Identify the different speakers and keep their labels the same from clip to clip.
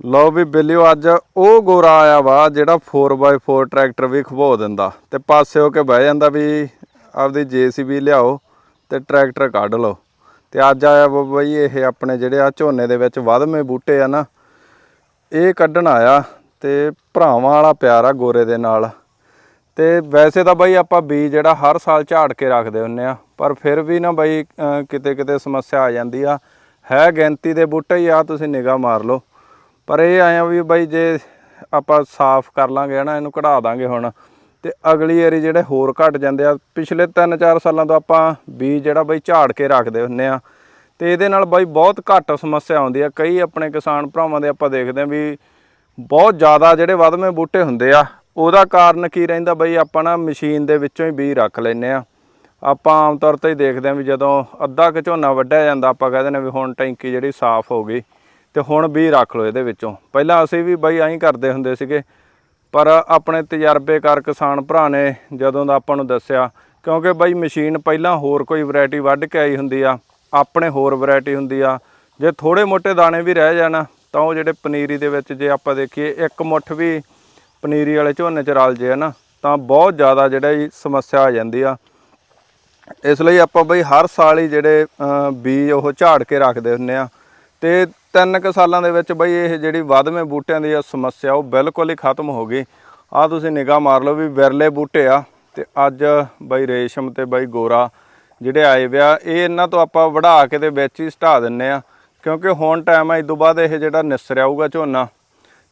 Speaker 1: ਲਓ ਵੀ ਬਿੱਲਿਓ, ਅੱਜ ਉਹ ਗੋਰਾ ਆਇਆ ਵਾ ਜਿਹੜਾ 4x4 ਟਰੈਕਟਰ ਵੀ ਖਵੋ ਦਿੰਦਾ। ਤੇ ਪਾਸੇ ਹੋ ਕੇ ਬਹਿ ਜਾਂਦਾ ਵੀ ਆਪਦੀ ਜੀਸੀਬੀ ਲਿਆਓ ਤੇ ਟਰੈਕਟਰ ਕੱਢ ਲਓ। ਤੇ ਅੱਜ ਆਇਆ ਵਾ ਬਈ ਇਹ ਆਪਣੇ ਜਿਹੜੇ ਆ ਝੋਨੇ ਦੇ ਵਿੱਚ ਵਧਵੇਂ ਬੂਟੇ ਆ ਨਾ, ਇਹ ਕੱਢਣ ਆਇਆ ਤੇ ਭਰਾਵਾਂ ਵਾਲਾ ਪਿਆਰ ਆ ਗੋਰੇ ਦੇ ਨਾਲ। ਤੇ ਵੈਸੇ ਤਾਂ ਬਈ ਆਪਾਂ ਬੀਜ ਜਿਹੜਾ ਹਰ ਸਾਲ ਝਾੜ ਕੇ ਰੱਖਦੇ ਹੁੰਨੇ ਆ, ਪਰ ਫਿਰ ਵੀ ਨਾ ਬਈ ਕਿਤੇ ਕਿਤੇ ਸਮੱਸਿਆ ਆ ਜਾਂਦੀ ਆ। ਹੈ ਗਿਣਤੀ ਦੇ ਬੂਟੇ ਹੀ ਆ, ਤੁਸੀਂ ਨਿਗਾਹ ਮਾਰ ਲਓ। ਪਰ ਇਹ ਆਇਆ ਵੀ ਬਾਈ ਜੇ ਆਪਾਂ ਸਾਫ਼ ਕਰ ਲਾਂਗੇ ਨਾ ਇਹਨੂੰ ਕਢਾ ਦਾਂਗੇ ਹੁਣ। ਤੇ ਅਗਲੀ ਵਾਰੀ ਜਿਹੜੇ ਹੋਰ ਘਟ ਜਾਂਦੇ ਆ, ਪਿਛਲੇ 3-4 ਸਾਲਾਂ ਤੋਂ ਆਪਾਂ ਬੀਜ ਜਿਹੜਾ ਬਾਈ ਝਾੜ ਕੇ ਰੱਖਦੇ ਹੁੰਨੇ ਆ। ਤੇ ਇਹਦੇ ਨਾਲ ਬਾਈ ਬਹੁਤ ਘੱਟ ਸਮੱਸਿਆ ਆਉਂਦੀ ਆ। ਕਈ ਆਪਣੇ ਕਿਸਾਨ ਭਰਾਵਾਂ ਦੇ ਆਪਾਂ ਦੇਖਦੇ ਆ ਵੀ ਬਹੁਤ ਜ਼ਿਆਦਾ ਜਿਹੜੇ ਵਧਵੇਂ ਬੂਟੇ ਹੁੰਦੇ ਆ, ਉਹਦਾ ਕਾਰਨ ਕੀ ਰਹਿੰਦਾ ਬਈ? ਆਪਾਂ ਨਾ ਮਸ਼ੀਨ ਦੇ ਵਿੱਚੋਂ ਹੀ ਬੀਜ ਰੱਖ ਲੈਨੇ ਆ। ਆਪਾਂ ਆਮ ਤੌਰ ਤੇ ਹੀ ਦੇਖਦੇ ਆ ਵੀ ਜਦੋਂ ਅੱਧਾ ਕੁ ਝੋਨਾ ਵੱਢਿਆ ਜਾਂਦਾ, ਆਪਾਂ ਕਹਿੰਦੇ ਨੇ ਵੀ ਹੁਣ ਟੈਂਕੀ ਜਿਹੜੀ ਸਾਫ਼ ਹੋ ਗਈ। ਤੇ ਹੁਣ ਬੀਜ ਰੱਖ ਲਓ ਇਹਦੇ ਵਿੱਚੋਂ। ਪਹਿਲਾਂ ਅਸੀਂ ਵੀ ਬਈ ਐਂ ਕਰਦੇ ਹੁੰਦੇ ਸੀਗੇ, ਪਰ ਆਪਣੇ ਤਜਰਬੇਕਾਰ ਕਿਸਾਨ ਭਰਾ ਨੇ ਜਦੋਂ ਦਾ ਆਪਾਂ ਨੂੰ ਦੱਸਿਆ, ਕਿਉਂਕਿ ਬਈ ਮਸ਼ੀਨ ਪਹਿਲਾਂ ਹੋਰ ਕੋਈ ਵੈਰਾਈਟੀ ਵੱਢ ਕੇ ਆਈ ਹੁੰਦੀ ਆ, ਆਪਣੇ ਹੋਰ ਵੈਰਾਈਟੀ ਹੁੰਦੀ ਆ। ਜੇ ਥੋੜੇ ਮੋਟੇ ਦਾਣੇ ਵੀ ਰਹਿ ਜਾਣ, ਤਾਂ ਉਹ ਜਿਹੜੇ ਪਨੀਰੀ ਦੇ ਵਿੱਚ ਜੇ ਆਪਾਂ ਦੇਖੀਏ, ਇੱਕ ਮੁੱਠ ਵੀ ਪਨੀਰੀ ਵਾਲੇ ਝੋਨੇ ਚ ਰਲ ਜੇ ਨਾ ਤਾਂ ਬਹੁਤ ਜ਼ਿਆਦਾ ਜਿਹੜਾ ਜੀ ਸਮੱਸਿਆ ਆ ਜਾਂਦੀ ਆ। ਇਸ ਲਈ ਆਪਾਂ ਬਈ ਹਰ ਸਾਲ ਹੀ ਜਿਹੜੇ ਬੀਜ ਉਹ ਝਾੜ ਕੇ ਰੱਖਦੇ ਹੁੰਨੇ ਆ। ਤੇ ਤਿੰਨ ਕੁ ਸਾਲਾਂ ਦੇ ਵਿੱਚ ਬਈ ਇਹ ਜਿਹੜੀ ਵਧਵੇਂ ਬੂਟਿਆਂ ਦੀ ਆ ਸਮੱਸਿਆ ਉਹ ਬਿਲਕੁਲ ਹੀ ਖਤਮ ਹੋ ਗਈ। ਆ ਤੁਸੀਂ ਨਿਗਾਹ ਮਾਰ ਲਓ ਵੀ ਵਿਰਲੇ ਬੂਟੇ ਆ ਤੇ ਅੱਜ ਬਈ ਰੇਸ਼ਮ ਤੇ ਬਈ ਗੋਰਾ ਜਿਹੜੇ ਆਏ ਵਿਆ ਇਹ ਇਹਨਾਂ ਤੋਂ ਆਪਾਂ ਵਢਾ ਕੇ ਤੇ ਵਿੱਚ ਹੀ ਸਟਾ ਦਿੰਨੇ ਆ। ਕਿਉਂਕਿ ਹੁਣ ਟਾਈਮ ਆ, ਇਸ ਤੋਂ ਬਾਅਦ ਇਹ ਜਿਹੜਾ ਨਿਸਰਿਆ ਆਊਗਾ ਝੋਨਾ।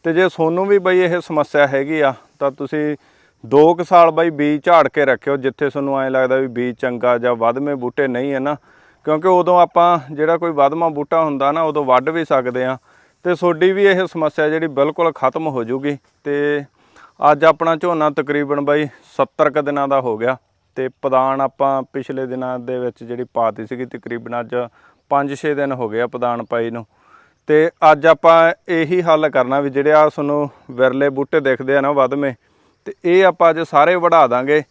Speaker 1: ਤੇ ਜੇ ਸੋਨੂੰ ਵੀ ਬਈ ਇਹ ਸਮੱਸਿਆ ਹੈਗੀ ਆ, ਤਾਂ ਤੁਸੀਂ 2 ਕੁ ਸਾਲ ਬਈ ਬੀਜ ਝਾੜ ਕੇ ਰੱਖਿਓ, ਜਿੱਥੇ ਤੁਹਾਨੂੰ ਐਂ ਲੱਗਦਾ ਵੀ ਬੀਜ ਚੰਗਾ ਜਾਂ ਵਧਵੇਂ ਬੂਟੇ ਨਹੀਂ ਹੈ ਨਾ। ਕਿਉਂਕਿ ਉਦੋਂ ਆਪਾਂ ਜਿਹੜਾ ਕੋਈ ਵਧਵਾਂ ਬੂਟਾ ਹੁੰਦਾ ਨਾ, ਉਦੋਂ ਵੱਢ ਵੀ ਸਕਦੇ ਆ ਤੇ ਤੁਹਾਡੀ ਵੀ ਇਹ ਸਮੱਸਿਆ ਜਿਹੜੀ ਬਿਲਕੁਲ ਖਤਮ ਹੋ ਜੂਗੀ। ਤੇ ਅੱਜ ਆਪਣਾ ਝੋਨਾ ਤਕਰੀਬਨ ਬਾਈ 70 ਕ ਦਿਨਾਂ ਦਾ ਹੋ ਗਿਆ। ਤੇ ਪਦਾਨ ਆਪਾਂ ਪਿਛਲੇ ਦਿਨਾਂ ਦੇ ਵਿੱਚ ਜਿਹੜੀ ਪਾਤੀ ਸੀਗੀ, ਤਕਰੀਬਨ ਅੱਜ 5-6 ਦਿਨ ਹੋ ਗਏ ਆ ਪਦਾਨ ਪਾਈ ਨੂੰ। ਤੇ ਅੱਜ ਆਪਾਂ ਇਹੀ ਹੱਲ ਕਰਨਾ ਵੀ ਜਿਹੜੇ ਆ ਤੁਹਾਨੂੰ ਵਿਰਲੇ ਬੂਟੇ ਦਿਖਦੇ ਆ ਨਾ ਵਧਵੇਂ, ਤੇ ਇਹ ਆਪਾਂ ਅੱਜ ਸਾਰੇ ਵਢਾ ਦਾਂਗੇ।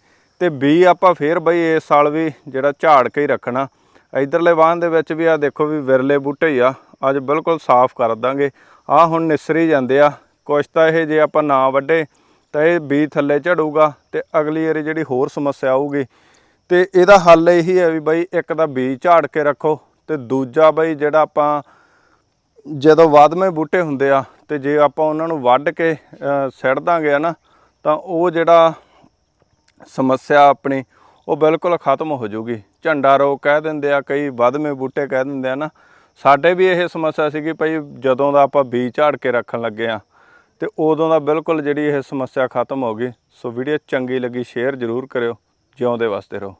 Speaker 1: ਤੇ ਬੀ ਆਪਾਂ ਫੇਰ ਬਈ ਇਸ ਸਾਲ ਵੀ ਜਿਹੜਾ ਝਾੜ ਕੇ ਹੀ ਰੱਖਣਾ। ਇਧਰਲੇ ਵਾਹਨ ਦੇ ਵਿੱਚ ਵੀ ਆ ਦੇਖੋ ਵੀ ਵਿਰਲੇ ਬੂਟੇ ਹੀ ਆ। ਅੱਜ ਬਿਲਕੁਲ ਸਾਫ਼ ਕਰ ਦਾਂਗੇ। ਆ ਹੁਣ ਨਿਸਰੀ ਜਾਂਦੇ ਆ। ਕੁਛ ਤਾਂ ਇਹ ਜੇ ਆਪਾਂ ਨਾ ਵੱਢੇ ਤਾਂ ਇਹ ਬੀ ਥੱਲੇ ਝੜੂਗਾ ਤੇ ਅਗਲੀ ਵਾਰੀ ਜਿਹੜੀ ਹੋਰ ਸਮੱਸਿਆ ਆਊਗੀ। ਤੇ ਇਹਦਾ ਹੱਲ ਇਹੀ ਹੈ ਵੀ ਬਈ ਇੱਕ ਤਾਂ ਬੀਜ ਝਾੜ ਕੇ ਰੱਖੋ ਤੇ ਦੂਜਾ ਬਈ ਜਿਹੜਾ ਆਪਾਂ ਜਦੋਂ ਵਾਧਵੇਂ ਬੂਟੇ ਹੁੰਦੇ ਆ ਤੇ ਜੇ ਆਪਾਂ ਉਹਨਾਂ ਨੂੰ ਵੱਢ ਕੇ ਅ, ਸਿੱਟ ਦਾਂਗੇ ਨਾ ਤਾਂ ਉਹ ਜਿਹੜਾ ਸਮੱਸਿਆ ਆਪਣੀ ਉਹ ਬਿਲਕੁਲ ਖਤਮ ਹੋ ਜਾਊਗੀ ਝੰਡਾ ਰੋਗ ਕਹਿ ਦਿੰਦੇ ਆ, ਕਈ ਵਧਵੇਂ ਬੂਟੇ ਕਹਿ ਦਿੰਦੇ ਆ ਨਾ। ਸਾਡੇ ਵੀ ਇਹ ਸਮੱਸਿਆ ਸੀਗੀ ਭਾਈ ਜਦੋਂ ਦਾ ਆਪਾਂ ਬੀਜ ਝਾੜ ਕੇ ਰੱਖਣ ਲੱਗੇ ਆ, ਤੇ ਉਦੋਂ ਦਾ ਬਿਲਕੁਲ ਜਿਹੜੀ ਇਹ ਸਮੱਸਿਆ ਖਤਮ ਹੋ ਗਈ। ਸੋ ਵੀਡੀਓ ਚੰਗੀ ਲੱਗੀ, ਸ਼ੇਅਰ ਜ਼ਰੂਰ ਕਰਿਓ। ਜਿਉਂਦੇ ਵਾਸਤੇ ਰਹੋ।